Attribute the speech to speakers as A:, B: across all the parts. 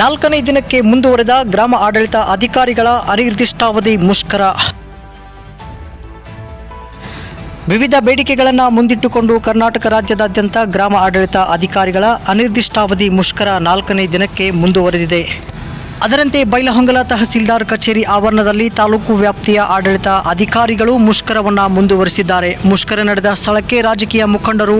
A: ನಾಲ್ಕನೇ ದಿನಕ್ಕೆ ಮುಂದುವರೆದ ಗ್ರಾಮ ಆಡಳಿತ ಅಧಿಕಾರಿಗಳ ಅನಿರ್ದಿಷ್ಟಾವಧಿ ಮುಷ್ಕರ. ವಿವಿಧ ಬೇಡಿಕೆಗಳನ್ನು ಮುಂದಿಟ್ಟುಕೊಂಡು ಕರ್ನಾಟಕ ರಾಜ್ಯದಾದ್ಯಂತ ಗ್ರಾಮ ಆಡಳಿತ ಅಧಿಕಾರಿಗಳ ಅನಿರ್ದಿಷ್ಟಾವಧಿ ಮುಷ್ಕರ ನಾಲ್ಕನೇ ದಿನಕ್ಕೆ ಮುಂದುವರೆದಿದೆ. ಅದರಂತೆ ಬೈಲಹೊಂಗಲ ತಹಸೀಲ್ದಾರ್ ಕಚೇರಿ ಆವರಣದಲ್ಲಿ ತಾಲೂಕು ವ್ಯಾಪ್ತಿಯ ಆಡಳಿತ ಅಧಿಕಾರಿಗಳು ಮುಷ್ಕರವನ್ನ ಮುಂದುವರಿಸಿದ್ದಾರೆ. ಮುಷ್ಕರ ನಡೆದ ಸ್ಥಳಕ್ಕೆ ರಾಜಕೀಯ ಮುಖಂಡರು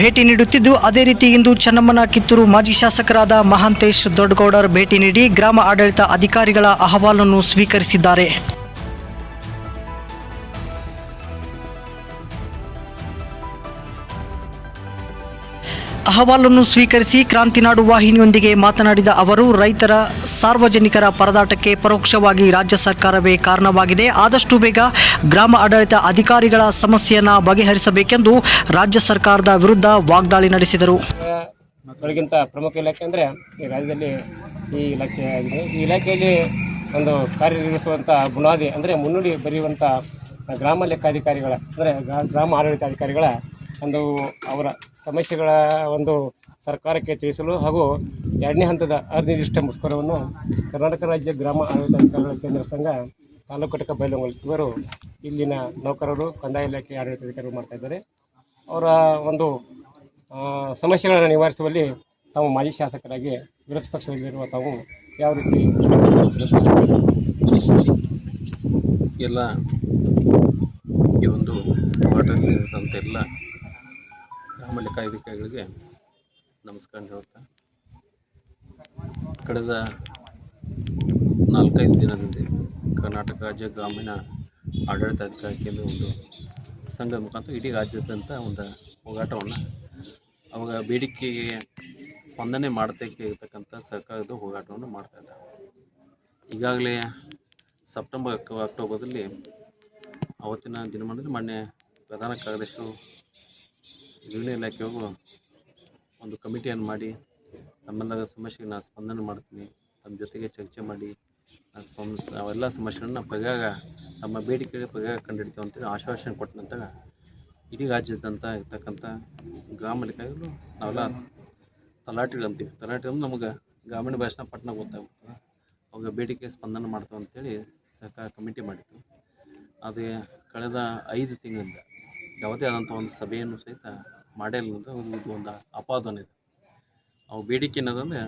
A: ಭೇಟಿ ನೀಡುತ್ತಿದ್ದು, ಅದೇ ರೀತಿ ಇಂದು ಚೆನ್ನಮ್ಮನ ಕಿತ್ತೂರು ಮಾಜಿ ಶಾಸಕರಾದ ಮಹಾಂತೇಶ್ ದೊಡ್ಡಗೌಡರ್ ಭೇಟಿ ನೀಡಿ ಗ್ರಾಮ ಆಡಳಿತ ಅಧಿಕಾರಿಗಳ ಅಹವಾಲನ್ನು ಸ್ವೀಕರಿಸಿದ್ದಾರೆ. ಅಹವಾಲನ್ನು ಸ್ವೀಕರಿಸಿ ಕ್ರಾಂತಿನಾಡು ವಾಹಿನಿಯೊಂದಿಗೆ ಮಾತನಾಡಿದ ಅವರು, ರೈತರ ಸಾರ್ವಜನಿಕರ ಪರದಾಟಕ್ಕೆ ಪರೋಕ್ಷವಾಗಿ ರಾಜ್ಯ ಸರ್ಕಾರವೇ ಕಾರಣವಾಗಿದೆ. ಆದಷ್ಟು ಬೇಗ ಗ್ರಾಮ ಆಡಳಿತ ಅಧಿಕಾರಿಗಳ ಸಮಸ್ಯೆಯನ್ನು ಬಗೆಹರಿಸಬೇಕೆಂದು ರಾಜ್ಯ ಸರ್ಕಾರದ ವಿರುದ್ಧ ವಾಗ್ದಾಳಿ ನಡೆಸಿದರು.
B: ಮಕ್ಕಳಿಗಿಂತ ಪ್ರಮುಖ ಇಲಾಖೆ ಅಂದರೆ ಈ ರಾಜ್ಯದಲ್ಲಿ ಈ ಇಲಾಖೆ ಆಗಿದೆ. ಈ ಇಲಾಖೆಯಲ್ಲಿ ಒಂದು ಕಾರ್ಯನಿರ್ವಹಿಸುವಂಥ ಬುನಾದಿ ಅಂದರೆ ಮುನ್ನುಡಿ ಬರೆಯುವಂಥ ಗ್ರಾಮ ಲೆಕ್ಕಾಧಿಕಾರಿಗಳ ಅಂದರೆ ಗ್ರಾಮ ಆಡಳಿತಾಧಿಕಾರಿಗಳ ಒಂದು ಅವರ ಸಮಸ್ಯೆಗಳ ಒಂದು ಸರ್ಕಾರಕ್ಕೆ ತಿಳಿಸಲು ಹಾಗೂ ಎರಡನೇ ಹಂತದ ಅನಿರ್ದಿಷ್ಟ ಮುಷ್ಕರವನ್ನು ಕರ್ನಾಟಕ ರಾಜ್ಯ ಗ್ರಾಮ ಆಡಳಿತಾಧಿಕಾರಿಗಳ ಕೇಂದ್ರ ಸಂಘ ತಾಲೂಕು ಘಟಕ ಇವರು ಇಲ್ಲಿನ ನೌಕರರು ಕಂದಾಯ ಇಲಾಖೆ ಆಡಳಿತಾಧಿಕಾರಿಗಳು ಮಾಡ್ತಾ ಇದ್ದಾರೆ. ಅವರ ಒಂದು ಸಮಸ್ಯೆಗಳನ್ನು ನಿವಾರಿಸುವಲ್ಲಿ ತಾವು ಮಾಜಿ ಶಾಸಕರಾಗಿ ವಿರೋಧ ಪಕ್ಷದಲ್ಲಿರುವ ತಾವು ಯಾವ ರೀತಿ
C: ಎಲ್ಲ ಈ ಒಂದು ಹೋರಾಟದಲ್ಲಿರುವಂಥ ಎಲ್ಲ ಗ್ರಾಮ ಕಾಯ್ದಿಕಾಯಿಗಳಿಗೆ ನಮಸ್ಕಾರ ಹೇಳ್ತಾ. ಕಳೆದ ನಾಲ್ಕೈದು ದಿನದಿಂದ ಕರ್ನಾಟಕ ರಾಜ್ಯ ಗ್ರಾಮೀಣ ಆಡಳಿತಾಧಿಕಾರಿ ಕೇಂದ್ರ ಒಂದು ಸಂಘದ ಮುಖಾಂತರ ಇಡೀ ರಾಜ್ಯದಂಥ ಒಂದು ಹೋರಾಟವನ್ನು ಅವಾಗ ಬೇಡಿಕೆಗೆ ಸ್ಪಂದನೆ ಮಾಡತಕ್ಕೆ ಇರತಕ್ಕಂಥ ಸರ್ಕಾರದ ಹೋರಾಟವನ್ನು ಮಾಡ್ತಾ ಇದ್ದಾರೆ. ಈಗಾಗಲೇ ಸೆಪ್ಟೆಂಬರ್ ಅಕ್- ಅಕ್ಟೋಬರ್ದಲ್ಲಿ ಅವತ್ತಿನ ದಿನಮಾನದಲ್ಲಿ ಮೊನ್ನೆ ಪ್ರಧಾನ ಕಾರ್ಯದರ್ಶಿಗಳು ರೆವಿನ್ಯೂ ಇಲಾಖೆಗೂ ಒಂದು ಕಮಿಟಿಯನ್ನು ಮಾಡಿ ತಮ್ಮೆಲ್ಲರ ಸಮಸ್ಯೆಗೆ ನಾನು ಸ್ಪಂದನೆ ಮಾಡ್ತೀನಿ ತಮ್ಮ ಜೊತೆಗೆ ಚರ್ಚೆ ಮಾಡಿ ಅವೆಲ್ಲ ಸಮಸ್ಯೆಗಳನ್ನ ಪರಿಹಾರ ನಮ್ಮ ಬೇಡಿಕೆಗೆ ಪರಿಹಾರ ಕಂಡುಹಿಡಿತೀವಿ ಅಂತೇಳಿ ಆಶ್ವಾಸನೆ ಕೊಟ್ಟ ನಂತರ, ಇಡೀ ರಾಜ್ಯದಂತ ಇರ್ತಕ್ಕಂಥ ಗ್ರಾಮ ಲೆಕ್ಕಾಗಿಗಳು ನಾವೆಲ್ಲ ತಲಾಟಿಗಳು ಅಂತೀವಿ ತಲಾಟಿ ಅಂದ್ರೆ ನಮಗೆ ಗ್ರಾಮೀಣ ಭಾಷಣ ಪಟ್ಟಣ ಗೊತ್ತಾಗುತ್ತೆ ಅವಾಗ ಬೇಡಿಕೆ ಸ್ಪಂದನೆ ಮಾಡ್ತೇವೆ ಅಂತೇಳಿ ಸರ್ಕಾರ ಕಮಿಟಿ ಮಾಡಿತ್ತು. ಅದೇ ಕಳೆದ ಐದು ತಿಂಗಳಿಂದ ಯಾವುದೇ ಆದಂಥ ಒಂದು ಸಭೆಯನ್ನು ಸಹಿತ ಮಾಡಿಲ್ಲ ಅಂತ ಒಂದು ಒಂದು ಅಪಾದನೆ ಇದೆ. ಅವು ಬೇಡಿಕೆ ಏನದಂದ್ರೆ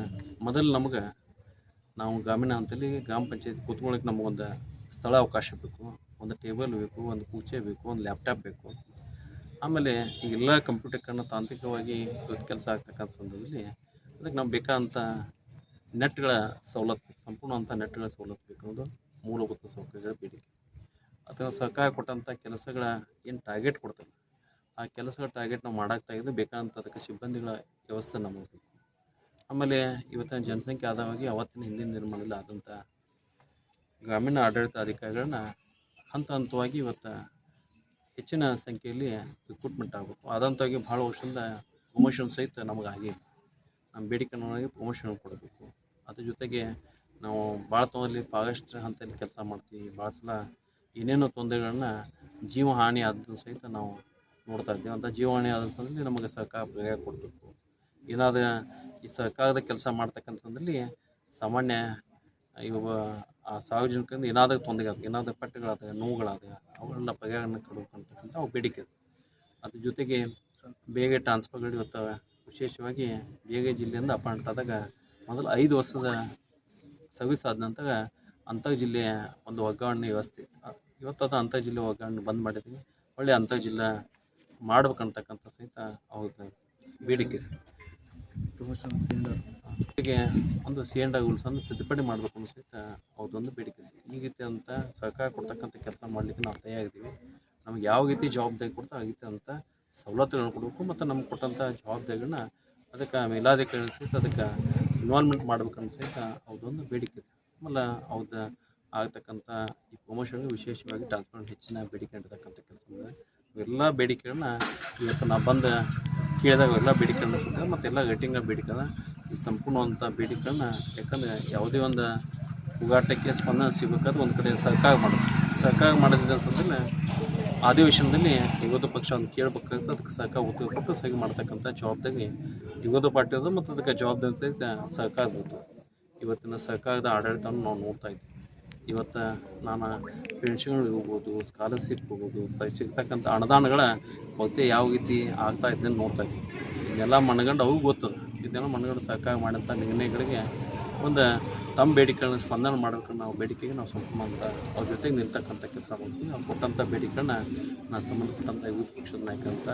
C: ಮೊದಲು ನಮಗೆ ನಾವು ಗ್ರಾಮೀಣ ಹಂತದಲ್ಲಿ ಗ್ರಾಮ ಪಂಚಾಯತ್ ಕೂತ್ಕೊಳ್ಳೋಕೆ ನಮಗೊಂದು ಸ್ಥಳ ಅವಕಾಶ ಬೇಕು, ಒಂದು ಟೇಬಲ್ ಬೇಕು, ಒಂದು ಕೂಚೆ ಬೇಕು, ಒಂದು ಲ್ಯಾಪ್ಟಾಪ್ ಬೇಕು. ಆಮೇಲೆ ಈಗೆಲ್ಲ ಕಂಪ್ಯೂಟರ್ಗಳನ್ನ ತಾಂತ್ರಿಕವಾಗಿ ಕೆಲಸ ಆಗ್ತಕ್ಕಂಥ ಸಂದರ್ಭದಲ್ಲಿ ಅದಕ್ಕೆ ನಾವು ಬೇಕಾದಂಥ ನೆಟ್ಗಳ ಸವಲತ್ತು, ಸಂಪೂರ್ಣವಂಥ ನೆಟ್ಗಳ ಸವಲತ್ತು ಬೇಕು ಅನ್ನೋದು ಮೂಲಭೂತ ಸೌಕರ್ಯಗಳ ಬೇಡಿಕೆ. ಅಥವಾ ಸರ್ಕಾರ ಕೊಟ್ಟಂಥ ಕೆಲಸಗಳ ಏನು ಟಾರ್ಗೆಟ್ ಕೊಡ್ತಾರೆ? ಆ ಕೆಲಸಗಳ ಟಾರ್ಗೆಟ್ ನಾವು ಮಾಡೋಕ್ಕಾಗಿದ್ದು ಬೇಕಾದಂಥ ಅದಕ್ಕೆ ಸಿಬ್ಬಂದಿಗಳ ವ್ಯವಸ್ಥೆ ನಮಗೆ ಆಮೇಲೆ ಇವತ್ತಿನ ಜನಸಂಖ್ಯೆ ಆದವಾಗಿ ಅವತ್ತಿನ ಹಿಂದಿನ ನಿರ್ಮಾಣದಲ್ಲಿ ಆದಂಥ ಗ್ರಾಮೀಣ ಆಡಳಿತ ಅಧಿಕಾರಿಗಳನ್ನ ಹಂತ ಹಂತವಾಗಿ ಇವತ್ತು ಹೆಚ್ಚಿನ ಸಂಖ್ಯೆಯಲ್ಲಿ ರಿಕ್ರೂಟ್ಮೆಂಟ್ ಆಗಬೇಕು. ಆದಂಥವಾಗಿ ಭಾಳ ವರ್ಷದಿಂದ ಪ್ರಮೋಷನ್ ಸಹಿತ ನಮಗೆ ಆಗಿಲ್ಲ ನಮ್ಮ ಬೇಡಿಕೆನೊಳಗೆ ಪ್ರಮೋಷನ್ ಕೊಡಬೇಕು. ಅದ್ರ ಜೊತೆಗೆ ನಾವು ಭಾಳ ತೊಂದರೆ ಪಾಗಸ್ಟ್ ಹಂತದಲ್ಲಿ ಕೆಲಸ ಮಾಡ್ತೀವಿ. ಭಾಳ ಸಲ ಏನೇನೋ ತೊಂದರೆಗಳನ್ನ ಜೀವ ಹಾನಿ ಆದ್ರೂ ಸಹಿತ ನಾವು ನೋಡ್ತಾ ಇದ್ದೀವಿ ಅಂತ ಜೀವಾಣಿ ಆದಂತಂದ್ರೆ ನಮಗೆ ಪರಿಹಾರ ಕೊಡಬೇಕು ಏನಾದರೂ ಈ ಸರ್ಕಾರದ ಕೆಲಸ ಮಾಡ್ತಕ್ಕಂಥದ್ರಲ್ಲಿ ಸಾಮಾನ್ಯ ಇವ ಆ ಸಾರ್ವಜನಿಕರಿಂದ ಏನಾದರೂ ತೊಂದರೆ ಆದ ಏನಾದರೂ ಪಟ್ಟುಗಳಾದ ನೋವುಗಳಾದ ಅವೆಲ್ಲ ಪರಿಹಾರನ ಕೊಡಬೇಕಂತಕ್ಕಂಥ ಅವು ಬೇಡಿಕೆ. ಅದ್ರ ಜೊತೆಗೆ ಬೇಗ ಟ್ರಾನ್ಸ್ಫರ್ಗಳು ಇವತ್ತು ವಿಶೇಷವಾಗಿ ಬೇಗ ಜಿಲ್ಲೆಯಿಂದ ಅಪಾಯಿಂಟ್ ಆದಾಗ ಮೊದಲು ಐದು ವರ್ಷದ ಸರ್ವಿಸ್ ಆದ ನಂತರ ಅಂತರ್ ಜಿಲ್ಲೆಯ ಒಂದು ವರ್ಗಾವಣೆ ವ್ಯವಸ್ಥೆ. ಇವತ್ತು ಅದು ಅಂತರ್ ಜಿಲ್ಲೆ ವರ್ಗಾವಣೆ ಬಂದ್ ಮಾಡಿದ್ದೀವಿ ಒಳ್ಳೆ ಅಂತರ್ ಜಿಲ್ಲಾ ಮಾಡ್ಬೇಕಂತಕ್ಕಂಥ ಸಹಿತ ಅವ್ರದ್ದು ಬೇಡಿಕೆ ಒಂದು ಸಿ ಎಂಡ್ ರೂಲ್ಸನ್ನು ತಿದ್ದುಪಡಿ ಮಾಡಬೇಕು ಅನ್ನೋ ಸಹಿತ ಅವ್ರದ್ದೊಂದು ಬೇಡಿಕೆ ಇದೆ. ಈ ರೀತಿ ಅಂತ ಸರ್ಕಾರ ಕೊಡ್ತಕ್ಕಂಥ ಕೆಲಸ ಮಾಡಲಿಕ್ಕೆ ನಾವು ತಯಾರಿದ್ದೀವಿ. ನಮ್ಗೆ ಯಾವ ರೀತಿ ಜವಾಬ್ದಾರಿ ಕೊಡ್ತಾ ಆ ರೀತಿ ಅಂತ ಸವಲತ್ತುಗಳನ್ನ ಕೊಡಬೇಕು ಮತ್ತು ನಮ್ಗೆ ಕೊಟ್ಟಂಥ ಜವಾಬ್ದಾರಿಗಳನ್ನ ಅದಕ್ಕೆ ಮೇಲಾಧಿಕಾರಿ ಸಹಿತ ಅದಕ್ಕೆ ಇನ್ವಾಲ್ವ್ಮೆಂಟ್ ಮಾಡ್ಬೇಕನ್ನೋ ಸಹಿತ ಅವ್ರದ್ದೊಂದು ಬೇಡಿಕೆ ಆಮೇಲೆ ಅವ್ರದ್ದು ಆಗ್ತಕ್ಕಂಥ ಈ ಪ್ರಮೋಷನ್ಗೆ ವಿಶೇಷವಾಗಿ ಟ್ರಾನ್ಸ್ಪರೆಂಟ್ ಹೆಚ್ಚಿನ ಬೇಡಿಕೆ ಇರ್ತಕ್ಕಂಥ ಕೆಲಸ ಇವೆಲ್ಲ ಬೇಡಿಕೆಗಳನ್ನ ಇವತ್ತು ನಾ ಬಂದು ಕೇಳಿದಾಗ ಎಲ್ಲ ಬೇಡಿಕೆಗಳನ್ನ ಕೊಟ್ಟಿದ್ದಾರೆ ಮತ್ತು ಎಲ್ಲ ಗಟ್ಟಿಂಗ ಬೇಡಿಕೆನ ಈ ಸಂಪೂರ್ಣವಂಥ ಬೇಡಿಕೆಗಳನ್ನ ಯಾಕಂದರೆ ಯಾವುದೇ ಒಂದು ಹೋಗಾಟಕ್ಕೆ ಸ್ಪಂದನೆ ಸಿಗಬೇಕಾದ್ರೆ ಒಂದು ಕಡೆ ಸರ್ಕಾರ ಮಾಡೋದು. ಸರ್ಕಾರ ಮಾಡೋದಿದೆ ಅಂತಂದ್ರೆ ಅಧಿವೇಶನದಲ್ಲಿ ಯುಗದ ಪಕ್ಷ ಒಂದು ಕೇಳಬೇಕಂತ ಅದಕ್ಕೆ ಸರ್ಕಾರ ಉತ್ತರ ಕೊಟ್ಟು ಸಹಿ ಮಾಡ್ತಕ್ಕಂಥ ಜವಾಬ್ದಾರಿ ಪಾರ್ಟಿ ಅದು ಮತ್ತು ಅದಕ್ಕೆ ಜವಾಬ್ದಾರಿ ಸರ್ಕಾರದ ಇವತ್ತಿನ ಸರ್ಕಾರದ ಆಡಳಿತವನ್ನು ನಾವು ನೋಡ್ತಾ ಇದ್ದೀವಿ. ಇವತ್ತು ನಾನು ಪೆನ್ಷನ್ ಹೋಗ್ಬೋದು ಸ್ಕಾಲರ್ಶಿಪ್ ಹೋಗ್ಬೋದು ಸಿಗ್ತಕ್ಕಂಥ ಅನುದಾನಗಳ ಮತ್ತೆ ಯಾವ ರೀತಿ ಆಗ್ತಾ ಇದೆ ಅಂತ ನೋಡ್ತಾ ಇದ್ದೀವಿ ಇದೆಲ್ಲ ಮನಗಂಡು ಅವು ಗೊತ್ತದ ಇದೆಲ್ಲ ಮನಗಂಡು ಸರ್ಕಾರ ಮಾಡಿದಂಥ ನಿರ್ಣಯಗಳಿಗೆ ಒಂದು ತಮ್ಮ ಬೇಡಿಕೆಗಳನ್ನ ಸ್ಪಂದನೆ ಮಾಡೋಕೆ ನಾವು ಬೇಡಿಕೆಗೆ ನಾವು ಸಂಪೂರ್ಣ ಅಂತ ಅವ್ರ ಜೊತೆಗೆ ನಿಲ್ತಕ್ಕಂಥ ಕೆಲಸ ಮಾಡ್ತೀವಿ. ಅವ್ರು ಕೊಟ್ಟಂಥ ಬೇಡಿಕೆಗಳನ್ನ ನಾನು ಸಂಬಂಧಪಟ್ಟಂಥ ವಿರೋಧ ಪಕ್ಷದ ನಾಯಕ ಅಂತ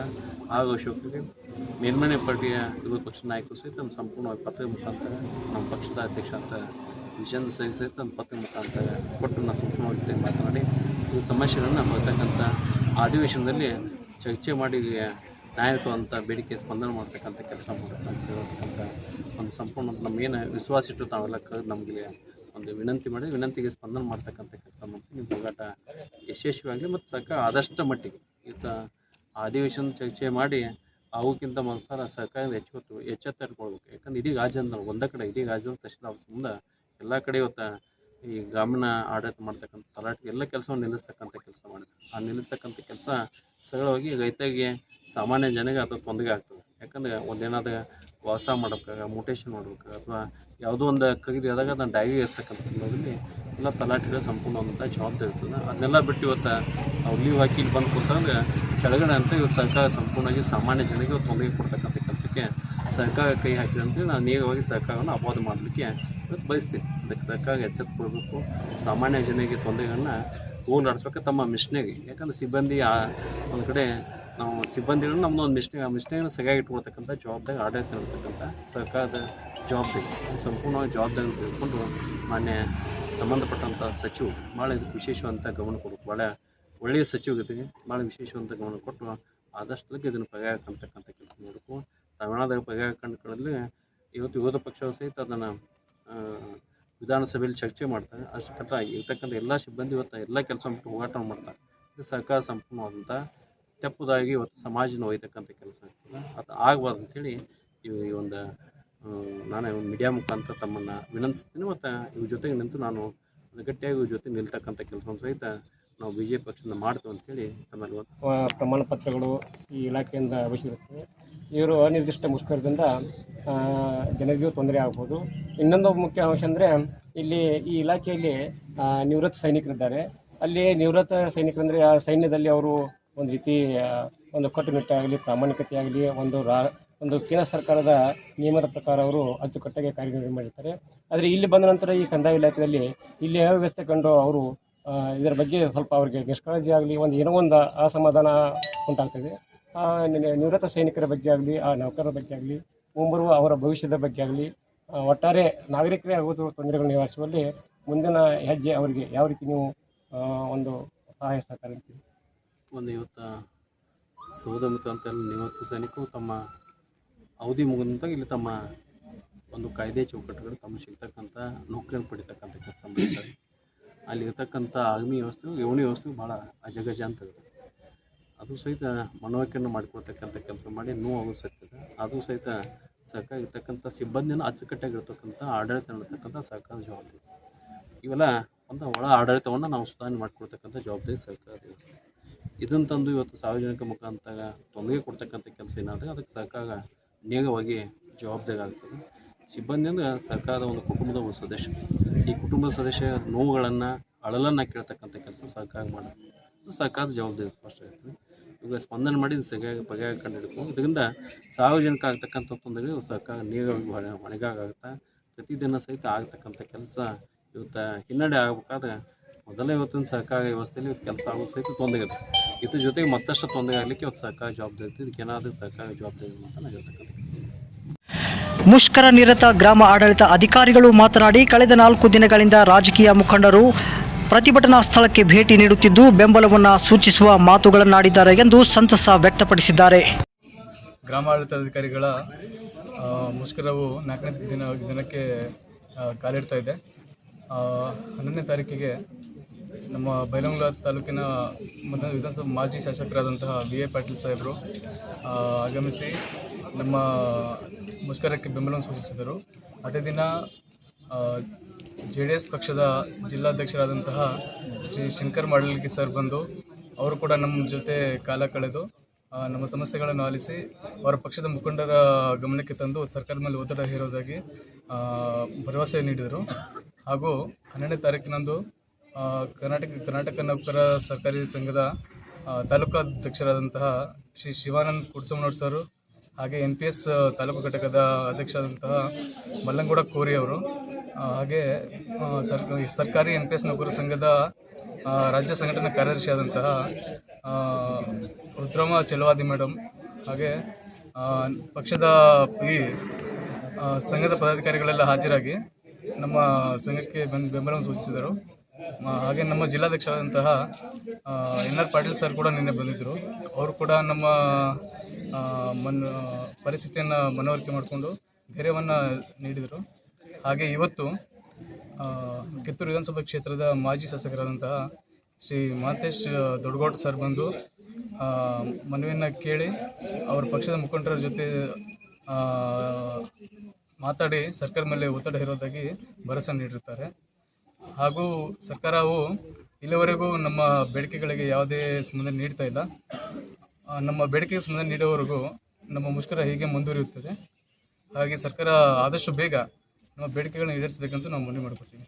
C: ಆಗ ಅಶೋಕಿಗೆ ಮೇಲ್ಮನೆ ಪಾರ್ಟಿಯ ವಿರೋಧ ಪಕ್ಷದ ನಾಯಕರು ಸಹಿತ ಸಂಪೂರ್ಣವಾಗಿ ಪತ್ರಿಕೆ ಮುಖಾಂತರ ನಮ್ಮ ಪಕ್ಷದ ಅಧ್ಯಕ್ಷ ಅಂತ ವಿಜೇಂದ್ರ ಸಹಿತ ಸಹಿತ ನಮ್ಮ ಪತ್ರ ಮುಖಾಂತರ ಕೊಟ್ಟು ನಾವು ಸೂಕ್ಷ್ಮವಾಗಿ ಮಾತನಾಡಿ ಈ ಸಮಸ್ಯೆಗಳನ್ನು ಬರ್ತಕ್ಕಂಥ ಅಧಿವೇಶನದಲ್ಲಿ ಚರ್ಚೆ ಮಾಡಿ ನ್ಯಾಯತ್ವ ಅಂತ ಬೇಡಿಕೆ ಸ್ಪಂದನೆ ಮಾಡ್ತಕ್ಕಂಥ ಕೆಲಸ ಮಾಡ್ತಕ್ಕಂಥ ಒಂದು ಸಂಪೂರ್ಣ ನಮಗೇನು ವಿಶ್ವಾಸ ಇಟ್ಟು ತಾವೆಲ್ಲ ಕ ನಮಗೆ ಒಂದು ವಿನಂತಿ ಮಾಡಿ, ವಿನಂತಿಗೆ ಸ್ಪಂದನೆ ಮಾಡ್ತಕ್ಕಂಥ ಕೆಲಸ ಮಾಡ್ತೀವಿ. ನಿಮ್ಮ ಹೋರಾಟ ಯಶಸ್ವಿಯಾಗಿ ಮತ್ತು ಸರ್ಕಾರ ಆದಷ್ಟು ಮಟ್ಟಿಗೆ ಈತ ಅಧಿವೇಶನ ಚರ್ಚೆ ಮಾಡಿ ಅವಕ್ಕಿಂತ ಮೊದಲ ಸರ್ಕಾರ ಎಚ್ಚೆತ್ತು ಎಚ್ಚೆತ್ತ ಇಟ್ಕೊಳ್ಬೇಕು ಯಾಕಂದ್ರೆ ಇಡೀ ರಾಜ್ಯದ ಒಂದೇ ಕಡೆ, ಇಡೀ ರಾಜ್ಯದ ತಹಶೀಲ್ ಮುಂದೆ ಎಲ್ಲ ಕಡೆ ಇವತ್ತು ಈ ಗ್ರಾಮೀಣ ಆಡಳಿತ ಮಾಡ್ತಕ್ಕಂಥ ತಲಾಟೆ, ಎಲ್ಲ ಕೆಲಸವನ್ನು ನಿಲ್ಲಿಸ್ತಕ್ಕಂಥ ಕೆಲಸ ಮಾಡಿದೆ ಆ ನಿಲ್ಲಿಸ್ತಕ್ಕಂಥ ಕೆಲಸ ಸರಳವಾಗಿ ರೈತರಿಗೆ ಸಾಮಾನ್ಯ ಜನಗೆ ಅದು ತೊಂದರೆ ಆಗ್ತದೆ. ಯಾಕಂದ್ರೆ ಒಂದೇನಾದ್ರು ವಾಸ ಮಾಡ್ಬೇಕಾದ ಮೋಟೇಷನ್ ಮಾಡ್ಬೇಕು ಅಥವಾ ಯಾವುದೋ ಒಂದು ಖರೀದಿ ಆದಾಗ ಅದನ್ನು ಡೈರಿ ಸಂದರ್ಭದಲ್ಲಿ ಎಲ್ಲ ತಲಾಟೆಗಳ ಸಂಪೂರ್ಣವಾದಂಥ ಜವಾಬ್ದಾರಿ ಇರ್ತದೆ. ಅದನ್ನೆಲ್ಲ ಬಿಟ್ಟು ಇವತ್ತು ಅವ್ರು ಲೀವ್ ಬಂದು ಕೊಡ್ತಂದ್ರೆ ಕೆಳಗಡೆ ಅಂತ ಇವತ್ತು ಸರ್ಕಾರ ಸಂಪೂರ್ಣವಾಗಿ ಸಾಮಾನ್ಯ ಜನರಿಗೆ ತೊಂದರೆ ಕೊಡ್ತಕ್ಕಂಥ ಕೆಲಸಕ್ಕೆ ಸರ್ಕಾರ ಕೈ ಹಾಕಿದೆ ನಾನು ನೇರವಾಗಿ ಸರ್ಕಾರವನ್ನು ಅಪವಾದ ಮಾಡಲಿಕ್ಕೆ ಇವತ್ತು ಬಯಸ್ತೀನಿ. ಅದಕ್ಕೆ ತಕ್ಕಾಗಿ ಎಚ್ಚೆತ್ತು ಕೊಡಬೇಕು. ಸಾಮಾನ್ಯ ಜನರಿಗೆ ತೊಂದರೆಗಳನ್ನ ಹೋಗ್ಲಾಡಿಸ್ಬೇಕು ತಮ್ಮ ಮಿಷನ್ಗೆ. ಯಾಕಂದ್ರೆ ಸಿಬ್ಬಂದಿ ಒಂದು ಕಡೆ ನಾವು ಸಿಬ್ಬಂದಿಗಳನ್ನ ನಮ್ಮದು ಒಂದು ಮಿಷನ್, ಆ ಮಿಷನ್ಗಳನ್ನ ಸರಿಯಾಗಿ ಇಟ್ಕೊಳ್ತಕ್ಕಂಥ ಜವಾಬ್ದಾರಿ ಆಡಳಿತ ಇರ್ತಕ್ಕಂಥ ಸರ್ಕಾರದ ಜವಾಬ್ದಾರಿ. ಸಂಪೂರ್ಣವಾಗಿ ಜವಾಬ್ದಾರಿ ತಿಳ್ಕೊಂಡು ಮಾನ್ಯ ಸಂಬಂಧಪಟ್ಟಂಥ ಸಚಿವ ಭಾಳ ಇದಕ್ಕೆ ವಿಶೇಷವಂತ ಗಮನ ಕೊಡಬೇಕು. ಭಾಳ ಒಳ್ಳೆಯ ಸಚಿವರಿಗೆ ಭಾಳ ವಿಶೇಷವಂತ ಗಮನ ಕೊಟ್ಟು ಆದಷ್ಟು ಇದನ್ನು ಪರಿಹಾರ ಕೆಲಸ ಮಾಡಬೇಕು. ತಮಿಳ್ನಾಡಿಗೆ ಪರಿಹಾರ ಕಂಡುಕೊಳ್ಳಲು ಇವತ್ತು ವಿರೋಧ ಪಕ್ಷವು ಸಹಿತ ಅದನ್ನು ವಿಧಾನಸಭೆಯಲ್ಲಿ ಚರ್ಚೆ ಮಾಡ್ತಾರೆ. ಅಷ್ಟು ಕಟ್ಟ ಇರ್ತಕ್ಕಂಥ ಎಲ್ಲ ಸಿಬ್ಬಂದಿ ಇವತ್ತು ಎಲ್ಲ ಕೆಲಸ ಬಿಟ್ಟು ಹೋರಾಟ ಮಾಡ್ತಾರೆ. ಇದು ಸರ್ಕಾರ ಸಂಪೂರ್ಣವಾದಂಥ ತಪ್ಪುದಾಗಿ ಇವತ್ತು ಸಮಾಜನ ಒಯ್ತಕ್ಕಂಥ ಕೆಲಸ ಆಗ್ತದೆ. ಅದು ಆಗಬಾರ್ದು ಅಂಥೇಳಿ ಇವು ಈ ಒಂದು ನಾನು ಮೀಡಿಯಾ ಮುಖಾಂತರ ತಮ್ಮನ್ನು ವಿನಂತಿಸ್ತೀನಿ. ಮತ್ತು ಇವ್ರ ಜೊತೆಗೆ ನಿಂತು ನಾನು ಗಟ್ಟಿಯಾಗಿ ಇವ್ರ ಜೊತೆ ನಿಲ್ತಕ್ಕಂಥ ಕೆಲಸವನ್ನು ಸಹಿತ ನಾವು ಬಿ ಜೆ ಪಿ ಪಕ್ಷದಿಂದ ಮಾಡ್ತೇವೆ ಅಂತೇಳಿ ತಮ್ಮಲ್ಲಿ
B: ಪ್ರಮಾಣ ಪತ್ರಗಳು ಈ ಇಲಾಖೆಯಿಂದ ಅವಶ್ಯಕತೆ. ಇವರು ಅನಿರ್ದಿಷ್ಟ ಮುಷ್ಕರದಿಂದ ಜನರಿಗೂ ತೊಂದರೆ ಆಗ್ಬೋದು. ಇನ್ನೊಂದು ಮುಖ್ಯ ಅಂಶ ಅಂದರೆ, ಇಲ್ಲಿ ಈ ಇಲಾಖೆಯಲ್ಲಿ ನಿವೃತ್ತ ಸೈನಿಕರಿದ್ದಾರೆ. ಅಲ್ಲಿ ನಿವೃತ್ತ ಸೈನಿಕರಂದರೆ, ಆ ಸೈನ್ಯದಲ್ಲಿ ಅವರು ಒಂದು ರೀತಿ ಒಂದು ಕಟ್ಟುನಿಟ್ಟಾಗಲಿ ಪ್ರಾಮಾಣಿಕತೆ ಆಗಲಿ ಒಂದು ರಾ, ಒಂದು ಕೇಂದ್ರ ಸರ್ಕಾರದ ನಿಯಮದ ಪ್ರಕಾರ ಅವರು ಅಚ್ಚುಕಟ್ಟಾಗಿ ಮಾಡಿರ್ತಾರೆ. ಆದರೆ ಇಲ್ಲಿ ಬಂದ ನಂತರ ಈ ಕಂದಾಯ ಇಲಾಖೆಯಲ್ಲಿ ಇಲ್ಲಿ ಅವ್ಯವಸ್ಥೆ ಕಂಡು ಅವರು ಇದರ ಬಗ್ಗೆ ಸ್ವಲ್ಪ ಅವರಿಗೆ ನಿಷ್ಕಾಳಜಿ ಆಗಲಿ, ಒಂದು ಏನೋ ಒಂದು ಅಸಮಾಧಾನ ಉಂಟಾಗ್ತದೆ. ನಿವೃತ್ತ ಸೈನಿಕರ ಬಗ್ಗೆ ಆಗಲಿ, ಆ, ನೌಕರರ ಬಗ್ಗೆ ಆಗಲಿ, ಮುಂಬರುವ ಅವರ ಭವಿಷ್ಯದ ಬಗ್ಗೆ ಆಗಲಿ ಒಟ್ಟಾರೆ ನಾಗರಿಕರೇ ಆಗುತ್ತಿರುವ ತೊಂದರೆಗಳು ನಿವಾರಿಸುವಲ್ಲಿ ಮುಂದಿನ ಹೆಜ್ಜೆ ಅವರಿಗೆ ಯಾವ ರೀತಿ ನೀವು ಒಂದು ಸಹಾಯ ಸಹಕಾರ
C: ಒಂದು ಇವತ್ತು ಸೌದ ಅಂತ ನಿವೃತ್ತ ಸೈನಿಕರು ತಮ್ಮ ಅವಧಿ ಮುಗಿದಂತಾಗ ಇಲ್ಲಿ ತಮ್ಮ ಒಂದು ಕಾಯ್ದೆ ಚೌಕಟ್ಟುಗಳು ತಮ್ಮ ಸಿಗ್ತಕ್ಕಂಥ ನೌಕರಿಯನ್ನು ಪಡಿತಕ್ಕಂಥ ಕೆಲಸ ಮಾಡ್ತಾರೆ. ಅಲ್ಲಿರ್ತಕ್ಕಂಥ ಅಗ್ನಿ ವ್ಯವಸ್ಥೆ ವ್ಯವಸ್ಥೆಗೂ ವ್ಯವಸ್ಥೆ ಭಾಳ ಅಜಗಜ ಅಂತ ಇದೆ ಅದು ಸಹಿತ ಮನವರಿಕೆಯನ್ನು ಮಾಡಿಕೊಳ್ತಕ್ಕಂಥ ಕೆಲಸ ಮಾಡಿ ನೋವು ಸಿಗ್ತದೆ ಅದು ಸಹಿತ ಸರ್ಕಾರ ಸಿಬ್ಬಂದಿಯನ್ನು ಅಚ್ಚುಕಟ್ಟಾಗಿರ್ತಕ್ಕಂಥ ಆಡಳಿತ ನಡೆತಕ್ಕಂಥ ಸರ್ಕಾರದ ಜವಾಬ್ದಾರಿ. ಇವೆಲ್ಲ ಒಂದು ಒಳ ಆಡಳಿತವನ್ನು ನಾವು ಸುಧಾರಣೆ ಮಾಡಿಕೊಡ್ತಕ್ಕಂಥ ಜವಾಬ್ದಾರಿ ಸರ್ಕಾರದ ವ್ಯವಸ್ಥೆ. ಇದನ್ನು ತಂದು ಇವತ್ತು ಸಾರ್ವಜನಿಕ ಮುಖಾಂತರ ತೊಂದರೆ ಕೊಡ್ತಕ್ಕಂಥ ಕೆಲಸ ಏನಾದರೆ ಅದಕ್ಕೆ ಸರ್ಕಾರ ನೇರವಾಗಿ ಜವಾಬ್ದಾರಿ ಆಗ್ತದೆ. ಸಿಬ್ಬಂದಿ ಸರ್ಕಾರದ ಒಂದು ಕುಟುಂಬದ ಒಂದು ಸದಸ್ಯ. ಈ ಕುಟುಂಬದ ಸದಸ್ಯ ನೋವುಗಳನ್ನು ಅಳಲನ್ನು ಕೇಳ್ತಕ್ಕಂಥ ಕೆಲಸ ಸರ್ಕಾರ ಮಾಡೋದು ಸರ್ಕಾರದ ಜವಾಬ್ದಾರಿ ಸ್ಪಷ್ಟ ಇರ್ತದೆ. ಈಗ ಸ್ಪಂದನೆ ಮಾಡಿ ಸರಿಯಾಗಿ ಪರಿಹಾರ ಕಂಡುಹಿಡ್ಕೊಂಡು ಇದರಿಂದ ಸಾರ್ವಜನಿಕ ಆಗ್ತಕ್ಕಂಥ ತೊಂದರೆಗಳು ಸರ್ಕಾರ ನೇರವಾಗಿ ಹೊಣೆ ಹೊಣೆಗಾಗುತ್ತೆ ಪ್ರತಿದಿನ ಸಹಿತ ಆಗ್ತಕ್ಕಂಥ ಕೆಲಸ ಇವತ್ತು ಹಿನ್ನಡೆ ಆಗಬೇಕಾದ್ರೆ ಮೊದಲೇ ಇವತ್ತಿನ ಸರ್ಕಾರ ವ್ಯವಸ್ಥೆಯಲ್ಲಿ ಇವತ್ತು ಕೆಲಸ ಆಗೋದು ಸಹಿತ ತೊಂದರೆ ಇದೆ ಇದ್ರ ಜೊತೆಗೆ ಮತ್ತಷ್ಟು ತೊಂದರೆ ಆಗಲಿಕ್ಕೆ ಇವತ್ತು ಸರ್ಕಾರ ಜವಾಬ್ದಾರಿ ಇದಕ್ಕೆ ಏನಾದರೂ ಸರ್ಕಾರ ಜವಾಬ್ದಾರಿ ಅಂತ ನಾನು ಹೇಳ್ತಕ್ಕಂಥ
A: ಮುಷ್ಕರ ನಿರತ ಗ್ರಾಮ ಆಡಳಿತ ಅಧಿಕಾರಿಗಳು ಮಾತನಾಡಿ, ಕಳೆದ ನಾಲ್ಕು ದಿನಗಳಿಂದ ರಾಜಕೀಯ ಮುಖಂಡರು ಪ್ರತಿಭಟನಾ ಸ್ಥಳಕ್ಕೆ ಭೇಟಿ ನೀಡುತ್ತಿದ್ದು ಬೆಂಬಲವನ್ನು ಸೂಚಿಸುವ ಮಾತುಗಳನ್ನಾಡಿದ್ದಾರೆ ಎಂದು ಸಂತಸ ವ್ಯಕ್ತಪಡಿಸಿದ್ದಾರೆ.
D: ಗ್ರಾಮಾಡಳಿತಾಧಿಕಾರಿಗಳ ಮುಷ್ಕರವು ನಾಲ್ಕನೇ ದಿನ, ದಿನಕ್ಕೆ ಕಾಲಿಡ್ತಾ ಇದೆ. ಹನ್ನೊಂದನೇ ತಾರೀಕಿಗೆ ನಮ್ಮ ಬೈಲಂಗ್ಲ ತಾಲೂಕಿನ ಮತ, ವಿಧಾನಸಭಾ ಮಾಜಿ ಶಾಸಕರಾದಂತಹ ವಿ. ಎ. ಪಾಟೀಲ್ ಸಾಹೇಬರು ಆಗಮಿಸಿ ನಮ್ಮ ಮುಷ್ಕರಕ್ಕೆ ಬೆಂಬಲವನ್ನು ಸೂಚಿಸಿದರು. ಅದೇ ದಿನ ಜೆ ಡಿ ಎಸ್ ಪಕ್ಷದ ಜಿಲ್ಲಾಧ್ಯಕ್ಷರಾದಂತಹ ಶ್ರೀ ಶಂಕರ್ ಮಾಡಲಿಕ್ಕೆ ಸರ್ ಬಂದು, ಅವರು ಕೂಡ ನಮ್ಮ ಜೊತೆ ಕಾಲ ಕಳೆದು ನಮ್ಮ ಸಮಸ್ಯೆಗಳನ್ನು ಆಲಿಸಿ, ಅವರ ಪಕ್ಷದ ಮುಖಂಡರ ಗಮನಕ್ಕೆ ತಂದು ಸರ್ಕಾರದ ಮೇಲೆ ಒತ್ತಡ ಹೇರೋದಾಗಿ ಭರವಸೆ ನೀಡಿದರು. ಹಾಗೂ ಹನ್ನೆರಡನೇ ತಾರೀಕಿನಂದು ಕರ್ನಾಟಕ ಕರ್ನಾಟಕ ನೌಕರ ಸರ್ಕಾರಿ ಸಂಘದ ತಾಲೂಕಾಧ್ಯಕ್ಷರಾದಂತಹ ಶ್ರೀ ಶಿವಾನಂದ್ ಕುಡ್ಸಮನೋಡ್ ಸರ್, ಹಾಗೆ ಎನ್ ಪಿ ಎಸ್ ತಾಲೂಕು ಘಟಕದ ಅಧ್ಯಕ್ಷರಾದಂತಹ ಮಲ್ಲಂಗೌಡ ಕೋರಿ ಅವರು ಹಾಗೆ ಸರ್ ಸರ್ಕಾರಿ ಎನ್ ಪಿ ಎಸ್ ನೌಕರ ಸಂಘದ ರಾಜ್ಯ ಸಂಘಟನಾ ಕಾರ್ಯದರ್ಶಿ ಆದಂತಹ ರುದ್ರಮ ಚೆಲವಾದಿ ಮೇಡಮ್ ಹಾಗೆ ಪಕ್ಷದ ಈ ಸಂಘದ ಪದಾಧಿಕಾರಿಗಳೆಲ್ಲ ಹಾಜರಾಗಿ ನಮ್ಮ ಸಂಘಕ್ಕೆ ಬೆನ್, ಬೆಂಬಲವನ್ನು ಸೂಚಿಸಿದರು. ಹಾಗೆ ನಮ್ಮ ಜಿಲ್ಲಾಧ್ಯಕ್ಷರಾದಂತಹ ಎನ್ ಆರ್ ಪಾಟೀಲ್ ಸರ್ ಕೂಡ ನಿನ್ನೆ ಬಂದಿದ್ದರು. ಅವರು ಕೂಡ ನಮ್ಮ ಮನ್, ಪರಿಸ್ಥಿತಿಯನ್ನು ಮನವರಿಕೆ ಮಾಡಿಕೊಂಡು ಧೈರ್ಯವನ್ನು ನೀಡಿದರು. ಹಾಗೆ ಇವತ್ತು ಕಿತ್ತೂರು ವಿಧಾನಸಭಾ ಕ್ಷೇತ್ರದ ಮಾಜಿ ಶಾಸಕರಾದಂತಹ ಶ್ರೀ ಮಹಂತೇಶ್ ದೊಡ್ಡಗೌಡ ಸರ್ ಬಂದು ಮನವಿಯನ್ನು ಕೇಳಿ ಅವರ ಪಕ್ಷದ ಮುಖಂಡರ ಜೊತೆ ಮಾತಾಡಿ ಸರ್ಕಾರ ಮೇಲೆ ಒತ್ತಡ ಇರೋದಾಗಿ ಭರವಸೆ ನೀಡಿರುತ್ತಾರೆ. ಹಾಗೂ ಸರ್ಕಾರವು ಇಲ್ಲಿವರೆಗೂ ನಮ್ಮ ಬೇಡಿಕೆಗಳಿಗೆ ಯಾವುದೇ ಸಂಬಂಧ ನೀಡ್ತಾ ಇಲ್ಲ. ನಮ್ಮ ಬೇಡಿಕೆಗೆ ಸ್ಪಂದನೆ ನೀಡುವವರೆಗೂ ನಮ್ಮ ಮುಷ್ಕರ ಹೀಗೆ ಮುಂದುವರಿಯುತ್ತದೆ. ಹಾಗೆ ಸರ್ಕಾರ ಆದಷ್ಟು ಬೇಗ ನಮ್ಮ ಬೇಡಿಕೆಗಳನ್ನ ಈಡೇರಿಸಬೇಕಂತ ನಾವು ಮನವಿ ಮಾಡ್ಕೊತೀವಿ